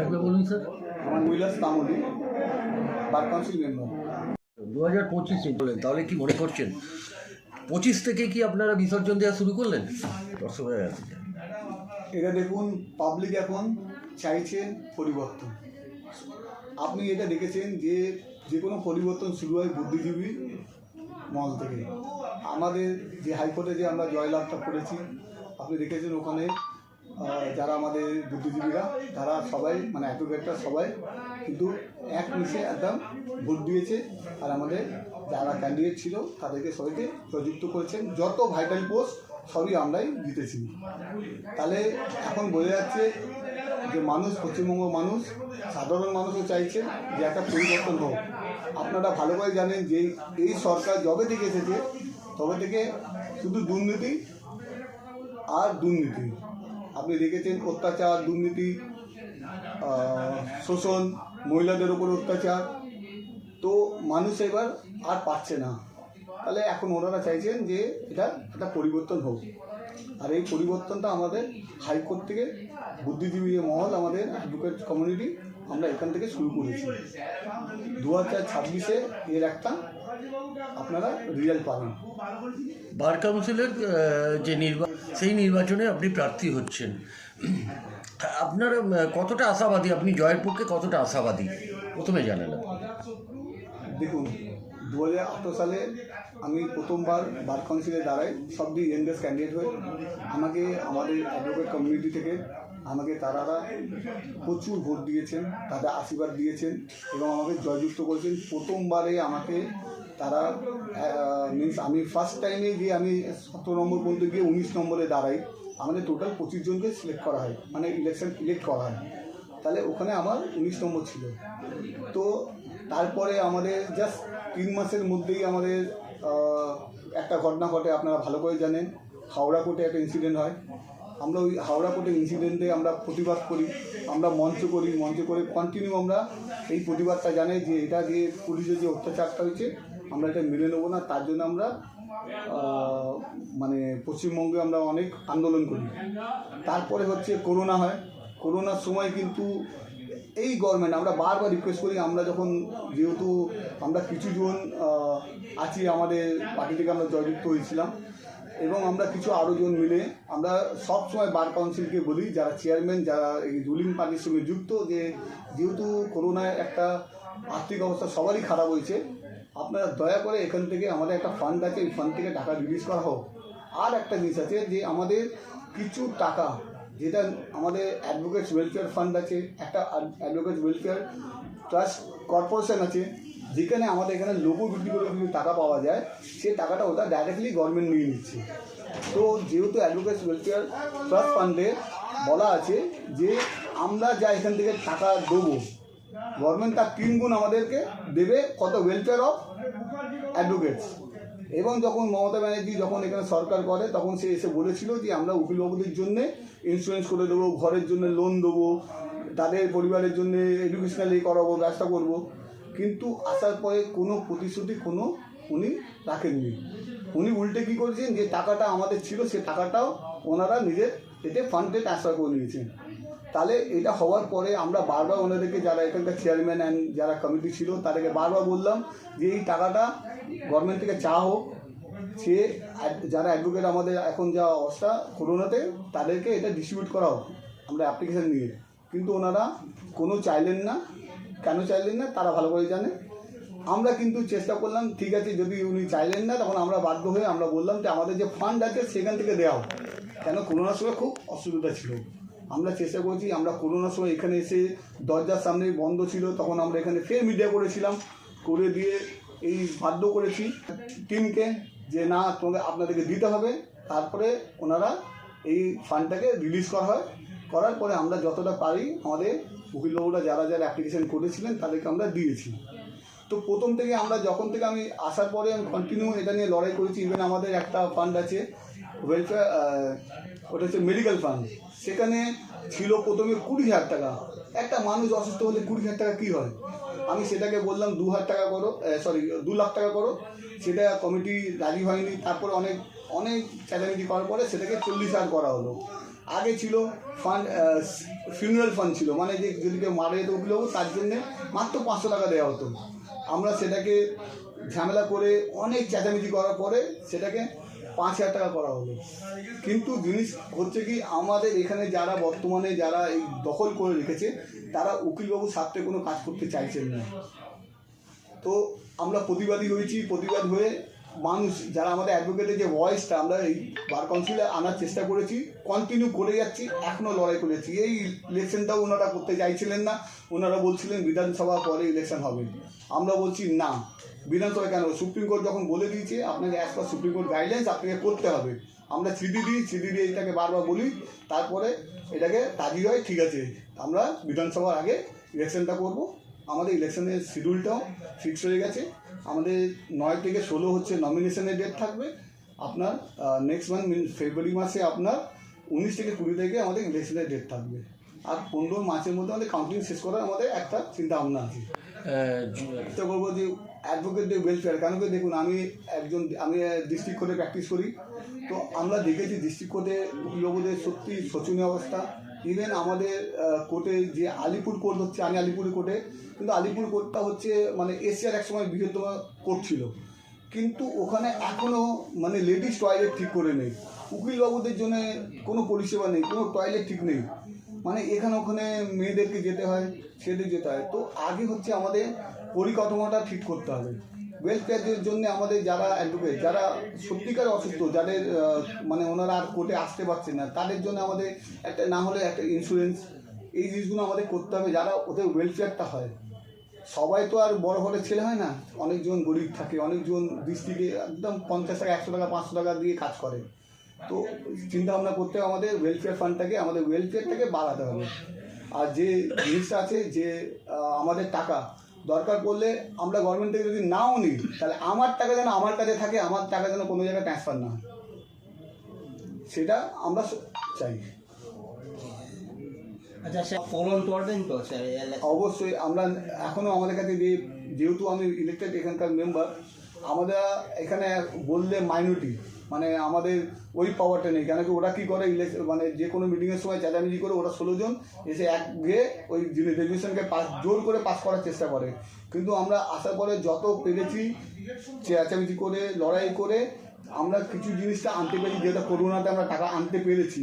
একবার বলুন স্যার। আমার কৈলাস তামলি বার কাউন্সিল মেম্বার। দু হাজার পঁচিশে বলেন তাহলে কি মনে করছেন? পঁচিশ থেকে কি আপনারা বিসর্জন দেওয়া শুরু করলেন? দর্শকের এটা দেখুন পাবলিক এখন চাইছে পরিবর্তন। আপনি এটা দেখেছেন যে যে কোনো পরিবর্তন শুরু হয় বুদ্ধিজীবী মহল থেকে। আমাদের যে হাইকোর্টে যে আমরা জয়লাভটা করেছি আপনি দেখেছেন ওখানে যারা আমাদের বুদ্ধিজীবীরা, তারা সবাই মানে অ্যাডভোকেটরা সবাই কিন্তু এক মিশে একদম ভোট দিয়েছে। আর আমাদের যারা ক্যান্ডিডেট ছিল, তাদেরকে সবাইকে প্রযুক্ত করেছেন। যত ভাইটাল পোস্ট সবই আমরাই জিতেছি। তাহলে এখন বোঝা যাচ্ছে যে মানুষ, পশ্চিমবঙ্গ মানুষ, সাধারণ মানুষও চাইছে যে একটা পরিবর্তন হোক। আপনারা ভালো করে জানেন যে এই সরকার যবে থেকে এসেছে, তবে থেকে শুধু দুর্নীতি আর দুর্নীতি। আপনি দেখেছেন অত্যাচার, দুর্নীতি শোষণ, মহিলাদের ওপর অত্যাচার। তো মানুষ এবার আর পাচ্ছে না। তাহলে এখন ওনারা চাইছেন যে এটা একটা পরিবর্তন হোক। আর এই পরিবর্তনটা আমাদের হাইকোর্ট থেকে বুদ্ধিজীবী মহল, আমাদের অ্যাডভোকেট কমিউনিটি আমরা এখান থেকে শুরু করেছি। দু হাজার ছাব্বিশে এর একটা আপনারা রিজাল্ট পাবেন। বার কাউন্সিলের যে নির্বাচন সেই নির্বাচনে আপনি প্রার্থী হচ্ছেন। আপনার কতটা আশাবাদী? আপনি জয়ের পক্ষে কতটা আশাবাদী? প্রথমে জানেন দেখুন দু হাজার আঠেরো সালে আমি প্রথমবার বার কাউন্সিলে দাঁড়াই। সব দিয়ে ক্যান্ডিডেট হয়ে। আমাকে আমাদের অ্যাডভোকেট কমিউনিটি থেকে আমাকে তারারা প্রচুর ভোট দিয়েছেন, তাদের আশীর্বাদ দিয়েছেন এবং আমাকে জয়যুক্ত করেছেন। প্রথমবারে আমাকে তারা মিনস আমি ফার্স্ট টাইমে গিয়ে আমি সতেরো নম্বর পর্যন্ত গিয়ে উনিশ নম্বরে দাঁড়াই, আমাদের টোটাল পঁচিশ জনকে সিলেক্ট করা হয় মানে ইলেকশন ইলেক্ট করা হয়। তাহলে ওখানে আমার উনিশ নম্বর ছিল। তো তারপরে আমাদের জাস্ট তিন মাসের মধ্যেই আমাদের একটা ঘটনা ঘটে, আপনারা ভালো করে জানেন। হাওড়া কোর্টে একটা ইনসিডেন্ট হয়। আমরা ওই হাওড়া কোর্টের ইনসিডেন্টে আমরা প্রতিবাদ করি, আমরা মঞ্চ করি, মঞ্চ করে কন্টিনিউ আমরা এই প্রতিবাদটা জানাই যে এটা যে পুলিশের যে অত্যাচারটা হয়েছে, আমরা এটা মেনে নেব না, তার জন্য আমরা মানে পশ্চিমবঙ্গে আমরা অনেক আন্দোলন করি। তারপরে হচ্ছে করোনা হয়। করোনার সময় কিন্তু এই গভর্নমেন্ট আমরা বারবার রিকোয়েস্ট করি, আমরা যখন যেহেতু আমরা কিছুজন আছি আমাদের পার্টি থেকে আমরা জয়যুক্ত হয়েছিলাম এবং আমরা কিছু আরও জন মিলে আমরা সব সময় বার কাউন্সিলকে বলি, যারা চেয়ারম্যান যারা এই রুলিং পার্টির সঙ্গে যুক্ত, যে যেহেতু করোনায় একটা আর্থিক অবস্থা সবারই খারাপ হয়েছে, আপনারা দয়া করে এখান থেকে আমাদের একটা ফান্ড আছে, এই ফান্ড থেকে টাকা রিলিজ করা হোক। আর একটা জিনিস আছে যে আমাদের কিছু টাকা, যেটা আমাদের অ্যাডভোকেটস ওয়েলফেয়ার ফান্ড আছে, একটা অ্যাডভোকেটস ওয়েলফেয়ার ট্রাস্ট কর্পোরেশন আছে যেখানে আমাদের এখানে লোগো বিক্রি করে কিছু টাকা পাওয়া যায় সেই টাকাটা ওটা ডাইরেক্টলি গভর্নমেন্ট নিয়ে নিচ্ছে। তো যেহেতু অ্যাডভোকেটস ওয়েলফেয়ার ট্রাস্ট ফান্ডে বলা আছে যে আমরা যা এখান থেকে টাকা দেবো গভর্নমেন্ট তার তিন গুণ আমাদেরকে দেবে কত? ওয়েলফেয়ার অফ অ্যাডভোকেটস এবং যখন মমতা ব্যানার্জি যখন এখানে সরকার করে, তখন সে এসে বলেছিল যে আমরা উকিলবাবুদের জন্য ইন্স্যুরেন্স করে দেবো, ঘরের জন্য লোন দেবো, তাদের পরিবারের জন্য এডুকেশনালি করাবো, ব্যবস্থা করব। কিন্তু আসার পরে কোনো প্রতিশ্রুতি কোনো উনি রাখেননি। উনি উল্টে কী করেছেন? যে টাকাটা আমাদের ছিল, সে টাকাটাও ওনারা নিজের এতে ফান্ডে ট্রান্সফার করে নিয়েছেন। তাহলে এটা হওয়ার পরে আমরা বারবার ওনাদেরকে, যারা এখানকার চেয়ারম্যান অ্যান্ড যারা কমিটি ছিল, তাদেরকে বারবার বললাম যে এই টাকাটা গভর্নমেন্ট থেকে চা হোক, সে যারা অ্যাডভোকেট আমাদের এখন যা অবস্থা করোনাতে, তাদেরকে এটা ডিস্ট্রিবিউট করা হোক। আমরা অ্যাপ্লিকেশন নিয়ে। কিন্তু ওনারা কোনো চাইলেন না। কেন চাইলেন না, তারা ভালো করে জানে। আমরা কিন্তু চেষ্টা করলাম, ঠিক আছে, যদি উনি চাইলেন না, তখন আমরা বাধ্য হয়ে আমরা বললাম যে আমাদের যে ফান্ড আছে, সেখান থেকে দেওয়া হোক। কেন? করোনার সময় খুব অসুবিধা ছিল। আমরা চেষ্টা করেছি, আমরা করোনার সময় এখানে এসে দরজার সামনে বন্ধ ছিল, তখন আমরা এখানে ফের মিডিয়া করেছিলাম। করে দিয়ে এই বাধ্য করেছি টিমকে যে, না তোমাকে আপনাদেরকে দিতে হবে। তারপরে ওনারা এই ফান্ডটাকে রিলিজ করা হয়। করার পরে আমরা যতটা পারি আমাদের উকিলবাবুরা যারা যারা অ্যাপ্লিকেশন করেছিলেন তাদেরকে আমরা দিয়েছি। তো প্রথম থেকে আমরা যখন থেকে আমি আসার পরে আমি কন্টিনিউ এটা নিয়ে লড়াই করেছি ইভেন আমাদের একটা ফান্ড আছে ওয়েলফেয়ার ওটা হচ্ছে মেডিকেল ফান্ড সেখানে ছিল প্রথমে কুড়ি হাজার টাকা। একটা মানুষ অসুস্থ হলে কুড়ি হাজার টাকা কী হয়? আমি সেটাকে বললাম, দু হাজার টাকা করো সরি দু লাখ টাকা করো। সেটা কমিটি রাজি হয়নি। তারপরে অনেক অনেক চ্যালেঞ্জ করার পরে সেটাকে চল্লিশ হাজার করা হলো। আগে ছিল ফান্ড ফিউনারাল ফান্ড ছিল। মানে যে যদি কেউ মারা যেত উকিল তার জন্যে মাত্র পাঁচশো টাকা দেওয়া হতো। আমরা সেটাকে ঝামেলা করে অনেক চেঁচামেচি করার পরে সেটাকে পাঁচ হাজার টাকা করা হলো। কিন্তু জিনিস হচ্ছে কি, আমাদের এখানে যারা বর্তমানে যারা এই দখল করে রেখেছে, তারা উকিলবাবু স্বার্থে কোনো কাজ করতে চাইছেন না। তো আমরা প্রতিবাদী হয়েছি, প্রতিবাদ হয়ে মানুষ, যারা আমাদের অ্যাডভোকেটের যে ভয়েসটা আমরা এই বার কাউন্সিলে আনার চেষ্টা করেছি কন্টিনিউ করে যাচ্ছি এখনও লড়াই করেছি। এই ইলেকশনটাও ওনারা করতে চাইছিলেন না। ওনারা বলছিলেন বিধানসভা পরে ইলেকশন হবে। আমরা বলছি, না। বিধানসভা কেন? সুপ্রিম কোর্ট যখন বলে দিয়েছে, আপনাকে as per supreme court guidelines আপনাকে করতে হবে। আমরা চিঠি দিই চিঠি দিয়ে এটাকে বারবার বলি, তারপরে এটাকে রাজি হয় ঠিক আছে। আমরা বিধানসভার আগে ইলেকশনটা করব। আমাদের ইলেকশনের শিডিউলটাও ফিক্স হয়ে গেছে। আমাদের নয় থেকে ষোলো হচ্ছে নমিনেশনের ডেট থাকবে। আপনার নেক্সট মান্থ ফেব্রুয়ারি মাসে আপনার উনিশ থেকে কুড়ি তারিখে আমাদের ইলেকশনের ডেট থাকবে। আর পনেরো মাসের মধ্যে আমাদের কাউন্টিং শেষ করার আমাদের একটা চিন্তা ভাবনা আছে। চেষ্টা করব যে অ্যাডভোকেটদের ওয়েলফেয়ার কেন কি দেখুন আমি একজন আমি ডিস্ট্রিক্ট কোর্টে প্র্যাকটিস করি। তো আমরা দেখেছি ডিস্ট্রিক্ট কোর্টে উকিলবাবুদের সত্যি শোচনীয় অবস্থা। ইভেন আমাদের কোর্টে যে আলিপুর কোর্ট হচ্ছে, আমি আলিপুর কোর্টে, কিন্তু আলিপুর কোর্টটা হচ্ছে মানে এশিয়ার একসময় বৃহত্তম কোর্ট ছিল। কিন্তু ওখানে এখনও মানে লেডিস টয়লেট ঠিক করে নেই। উকিলবাবুদের জন্য কোনো পরিষেবা নেই, কোনো টয়লেট ঠিক নেই। মানে এখানে ওখানে মেয়েদেরকে যেতে হয়, ছেলেদের যেতে হয়। তো আগে হচ্ছে আমাদের পরিকাঠামোটা ঠিক করতে হবে। ওয়েলফেয়ারের জন্য আমাদের যারা অ্যাডভোকেট যারা সত্যিকার অসুস্থ, যাদের মানে ওনারা আর কোর্টে আসতে পারছেন না, তাদের জন্য আমাদের একটা, না হলে একটা ইন্স্যুরেন্স এই জিনিসগুলো আমাদের করতে হবে, যারা ওদের ওয়েলফেয়ারটা হয়। সবাই তো আর বড় ঘরের ছেলে হয় না, অনেকজন গরিব থাকে, অনেকজন ডিস্ট্রিক্টে একদম পঞ্চাশ টাকা, একশো টাকা, পাঁচশো টাকা দিয়ে কাজ করে। তো চিন্তা ভাবনা করতে হবে আমাদের ওয়েলফেয়ার ফান্ডটাকে আমাদের ওয়েলফেয়ারটাকে বাড়াতে হবে। আর যে জিনিসটা আছে, যে আমাদের টাকা দরকার পড়লে আমরা গভর্নমেন্ট থেকে যদি নাও নিই তাহলে আমার টাকা যেন আমার কাছে থাকে আমার টাকা যেন কোনো জায়গায় ট্রান্সফার না হয়। সেটা আমরা চাই। আচ্ছা অবশ্যই আমরা এখনও আমাদের কাছে যে যেহেতু আমি ইলেকটেড এখানকার মেম্বার আমরা এখানে বললে মাইনরিটি মানে আমাদের ওই পাওয়ারটা নেই। কেন কি ওরা কী করে? ইলেকশন মানে যে কোনো মিটিংয়ের সময় চেঁচামেচি করে ওরা ষোলো জন এসে এক গিয়ে ওই রেজুলেশনকে পাস জোর করে পাস করার চেষ্টা করে। কিন্তু আমরা আসার পরে যত পেরেছি চেঁচামেচি করে, লড়াই করে, আমরা কিছু জিনিসটা আনতে পেরেছি, যেটা করোনাতে আমরা টাকা আনতে পেরেছি।